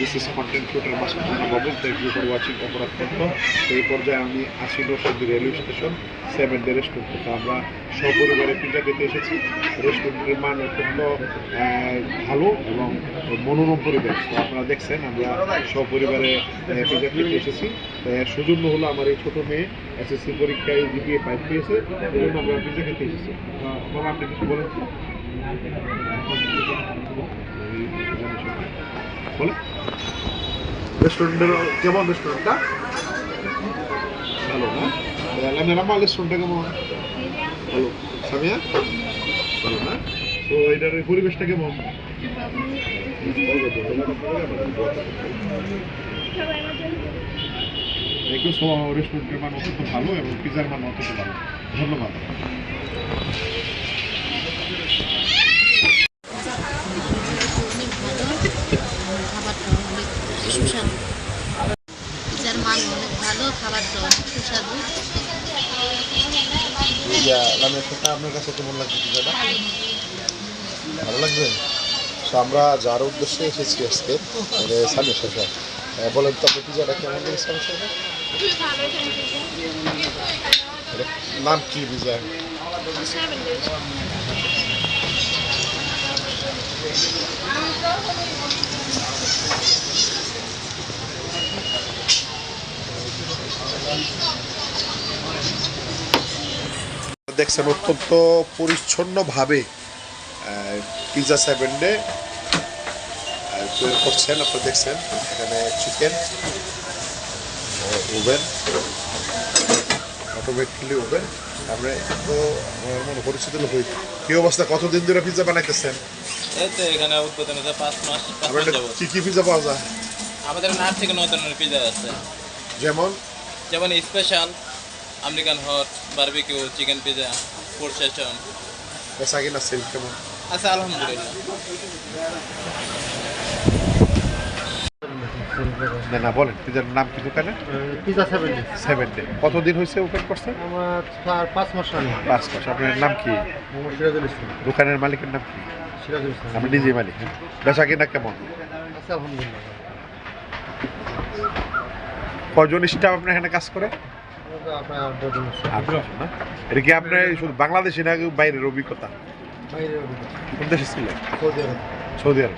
This is content creator Masud Babu thank you for watching অপরাধ তথ্য এই পর্যায়ে আমি আসি Narsingdi railway station seven day restaurant থেকে আমরা সপরিবারে পিজা খেতে এসেছি। রেস্টুরেন্টের মান অত্যন্ত ভালো এবং মনোরম পরিবেশ। তো আপনারা দেখছেন, আমরা সপরিবারে পিজা খেতে এসেছি। সৌজন্য হলো আমার এই ছোটো মেয়ে এসএসসি পরীক্ষায় জিপিএ ফাইভ পেয়েছে এই জন্য আমরা পিজা খেতে এসেছি। বাবা আপনি কিছু বলেন? রেস্টুরেন্টের কেমন রেস্টুরেন্টটা ভালো না লামিয়া রাম্মা রেস্টুরেন্টটা কেমন? ভালো। সামিয়া? ভালো না তো এটার পরিবেশটা কেমন? একটু রেস্টুরেন্টের মান অত্যন্ত ভালো এবং পিজার মান অত্যন্ত ভালো। ধন্যবাদ। সুস্বাদু। পিজার মান অনেক ভালো সুস্বাদু। আপনার কাছে কেমন পিজাটা? ভালো লাগবে? আমরা যার উদ্দেশ্যে এসেছি আজকে মানে সামনে শেষে বলেন তো পিজাটা কেমন আমার সাথে নাম কি পিজা? দেখছেন অত্যন্ত পরিচ্ছন্নভাবে পিজা সেভেন ডে তৈরি করছেন আপনারা দেখছেন এখানে চিকেন ওভেন অটোমেটিকলি ওভেন। আমরা তো আমার মনে পরিচিত লোক হই। কি অবস্থা? কতদিন ধরে পিজা বানাইতেছেন? এই তো এখানে উৎপাদন হচ্ছে পাঁচ মাস কি কি পিজা পাওয়া যায়? আমাদের আট থেকে নয় ধরনের পিজা আছে। যেমন? যেমন special American hot barbecue chicken pizza food session বেচা কিনা সেল কেমন? আছে আলহামদুলিল্লাহ। না না বলেন পিজার নাম কি দোকানে? পিজা সেভেন সেভেন ডে কতদিন হয়েছে ওপেন করছেন আমার চার পাঁচ মাস আগে। পাঁচ মাস। আপনার নাম কি? মোহাম্মদ সিরাজুল ইসলাম। দোকানের মালিকের নাম কি? সিরাজুল ইসলাম। আমি নিজেই মালিক বেচা কিনা কেমন? আছে আলহামদুলিল্লাহ। কজন স্টাফ আপনার এখানে কাজ করে? এটা কি আপনার শুধু বাংলাদেশে না বাইরের অভিজ্ঞতা? কোন দেশে ছিলেন? Saudi Arab.